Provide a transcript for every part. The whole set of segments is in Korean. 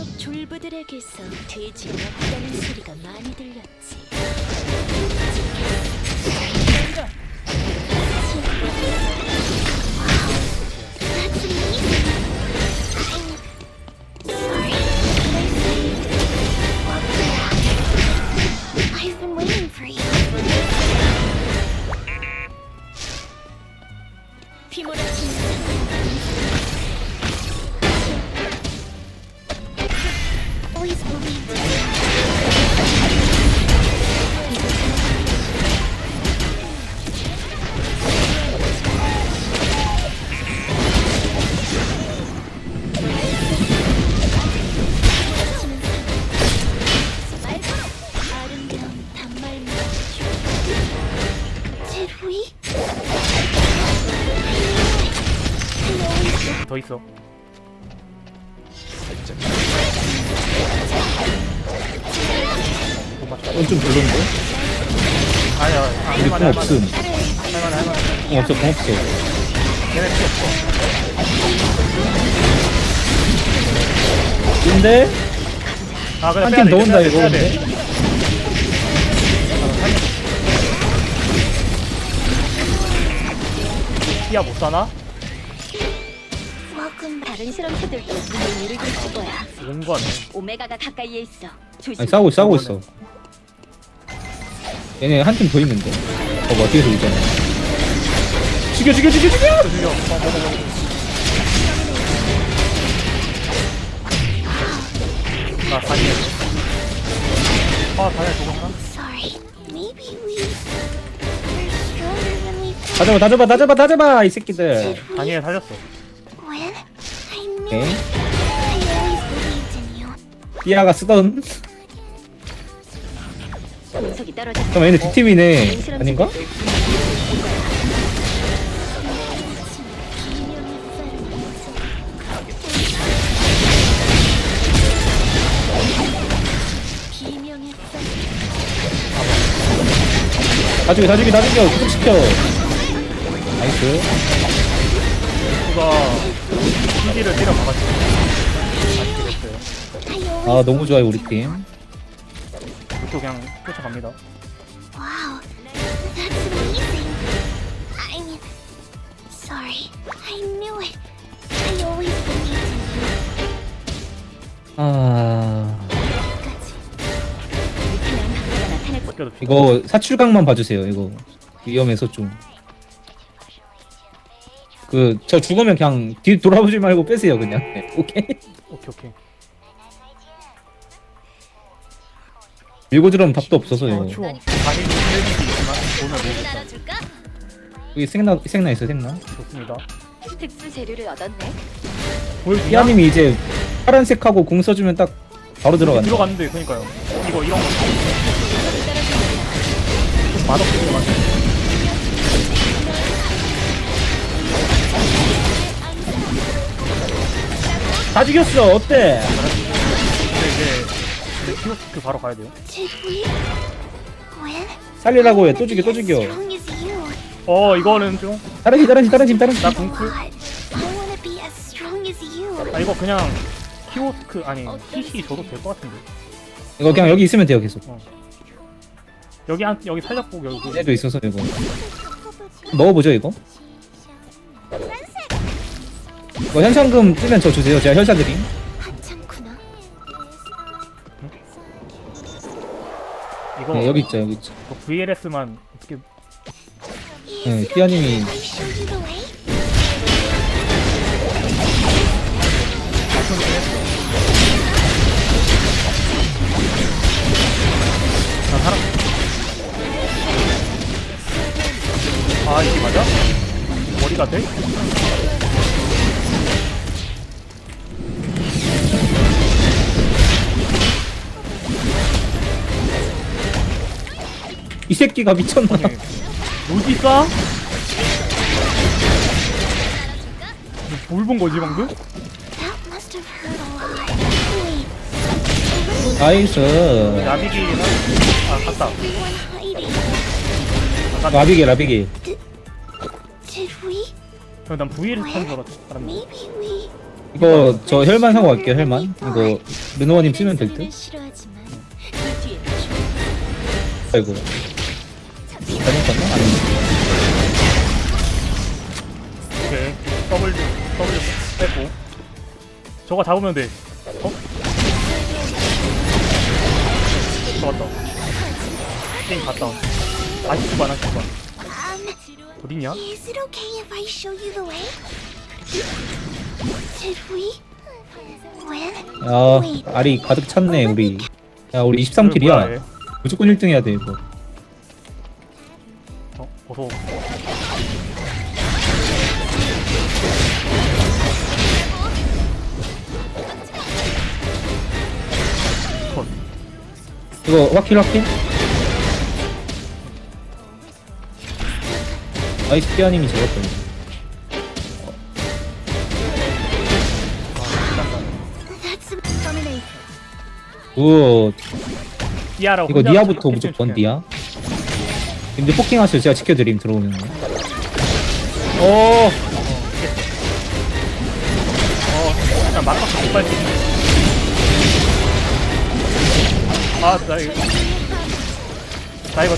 지역 졸부들에게서 돼지가 없다는 소리가 많이 들렸지. You. 휘몰아치는 있어. 못 맞춰. 이건 좀 별론데? 아니야, 아, 우리 할만해, 공 할만해. 없음. 할 만해, 할 만해. 공 없어, 공 없어. 걔네 필요 없어. 근데 아, 그래, 한 빼야 팀 돼, 더 온다 빼야 돼, 이거 빼야 돼. 근데. 피야 못 사나? Back. 다른 실험체들도 문을 누르고 있을 거야. 온 거네. 오메가가 가까이에 있어. 조심. 아니 싸우고 싸우고 있어. 얘네 한 팀 더 있는데. 봐봐 뒤에서 오잖아. 죽여 죽여 죽여 죽여! 저 죽여. 어, 먹어, 먹어, 먹어. 나 다니엘. 아, 다니엘 죽었나? Sorry. Maybe we are stronger than we 다 잡아 다 잡아 다 잡아 다 잡아 이 새끼들. 다니엘 살렸어. 오케이. 삐아가 쓰던. 운석이 떨어져. 잠깐 얘네 두 팀이네. 아닌가? 다 죽여 다 죽여 다 죽여 구속시켜. 나이스. 누가 TV를 때려 됐어요. Always 아 너무 좋아요 우리 팀. 이쪽 그냥 쫓아갑니다. Wow, that's amazing. I mean, sorry. I knew it. I always believed in you. 아 끝까지. 나타날 것. 이거 사출각만 봐주세요. 이거 위험해서 좀. 그 저 죽으면 그냥 뒤 돌아보지 말고 빼세요 그냥. 네, 오케이. 오케이, 오케이. 밀고 들어오면 답도 없어서 아, 이거. 추워. 다니엘 헬기도 있지만 오늘 뭐 나눠줄까? 여기 생나 생나 있어 생나. 좋습니다. 특수 재료를 얻었네. 보여주냐? 피아님이 이제 파란색하고 공 써주면 딱 바로 들어간다. 들어갔는데 그러니까요. 이거 이런 거. 좀 맛없게 들어갔네. 다 죽였어. 어때? 근데 이제 근데 키오스크 바로 가야 돼요. Did we? When? 살리라고 해. 또 죽여 또 죽여. Strong as you. 어 이거는 좀. 다른 팀 다른 팀 다른 팀 다른 팀. 나 God, 궁풀. I want to be as strong as you. 아 이거 그냥 키오스크 아니 PC 줘도 될 것 같은데. 이거 그냥 여기 있으면 돼요 계속. 여기 한 여기 살렸고 여기. 얘도 있어서 이거. 넣어보죠 이거. 이거 현상금 뜨면 저 주세요. 제가 현사 드림. 하찮구나. 이거 네, 여기 있죠 여기 있죠. 이거 VLS만 어떻게 네, 피아님이 살아. 아 이게 맞아? 머리가 돼? 이 새끼가 미쳤나? 어디 싸? 뭘본 거지 방금? 나이스. 나비기 아 갔다. 라비게 라비게. We? 난 VLS 탄줄 알았지. we 이거 저 혈만 사고 갈게요 혈만 이거 르노아님 쓰면 될 듯? 아이고 잘못 갔나? 아니 오케이 W W 빼고 저거 잡으면 돼 어? 잡았다 게임 갔다 아쉽지만 아쉽지만 Um, 어딨냐? is it okay if I show you the way? Did we? 야 Wait, 알이 가득 찼네 우리 야 우리 이거 뭐야, 23킬이야 얘? 무조건 1등 해야 돼 이거 어? 어서 컷 이거 확킬 확킬? 나이스 피아님이. 굿 디아라고 이거 니아부터 무조건 니아 근데 포킹 하시죠 제가 지켜드림 들어오면 어 어, 일단 막박스 못 빨리. 아, 나 이거. 나 이거.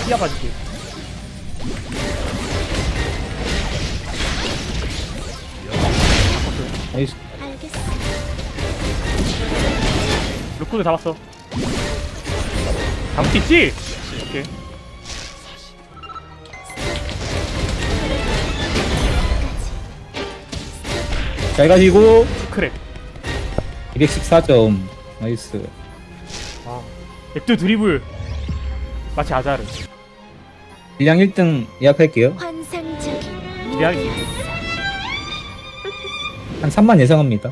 나이스 알겠어. 루크도 잡았어. 잡을 수 있지? 잘 가시고 크랙. 214점 나이스 아, 액두 드리블. 마치 아자르. 일량 1등 예약할게요 환상적인 대학- 무대였어. 한 3만 예상합니다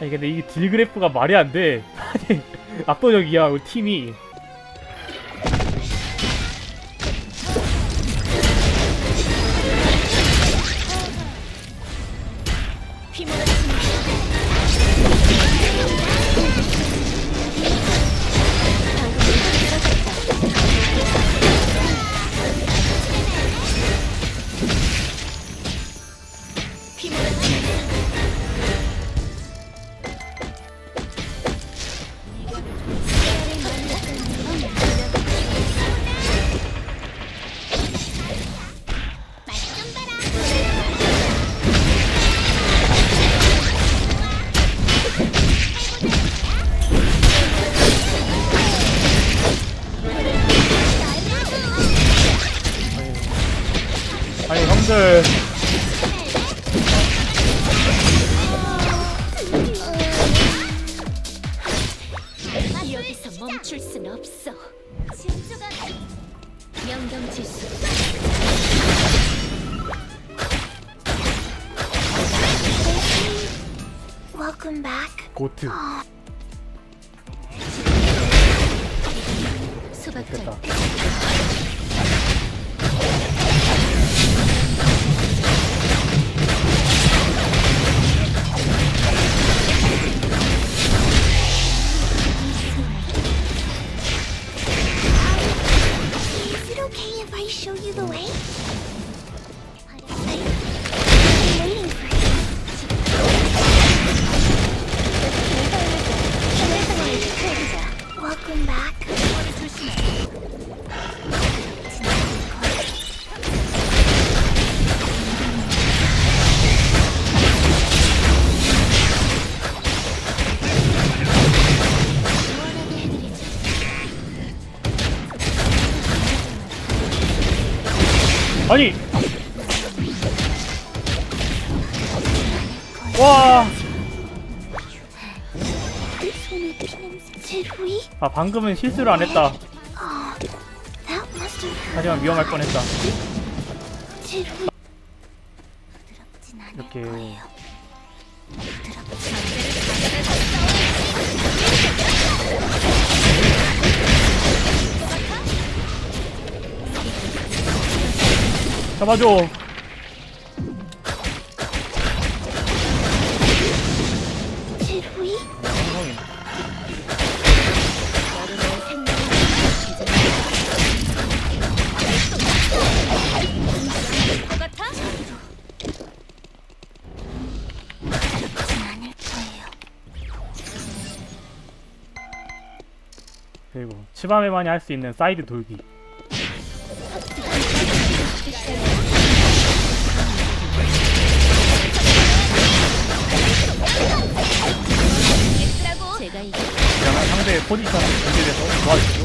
아니, 근데 이게 딜그래프가 말이 안 돼. 아니, 압도적이야, 우리 팀이. 형들. 여기서 멈출 순 없어. 명령 지수. Welcome back. 고트. 수박전 됐다. Is it okay if I show you the way? 아니! 와! 아, 방금은 실수를 안 했다. 하지만 위험할 뻔했다. 이렇게. 잡아줘. 그리고 치밤에만이 할 수 있는 사이드 돌기. 제가 상대의 포지션 준비돼서 도와주죠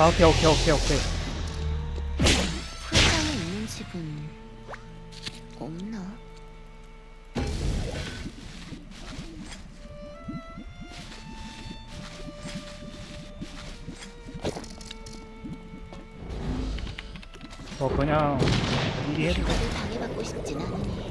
아 오케이 오케이 오케이 오케이 풀상에 있는 집은 없나? 저 그냥 미리 해도 돼 다들 방해받고 싶진 않으니.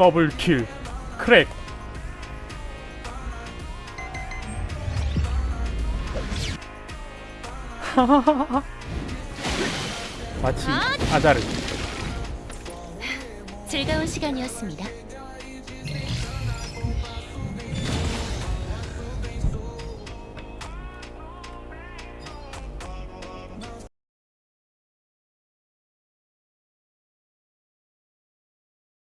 더블킬. 크랙. 마치 아자르. 즐거운 시간이었습니다.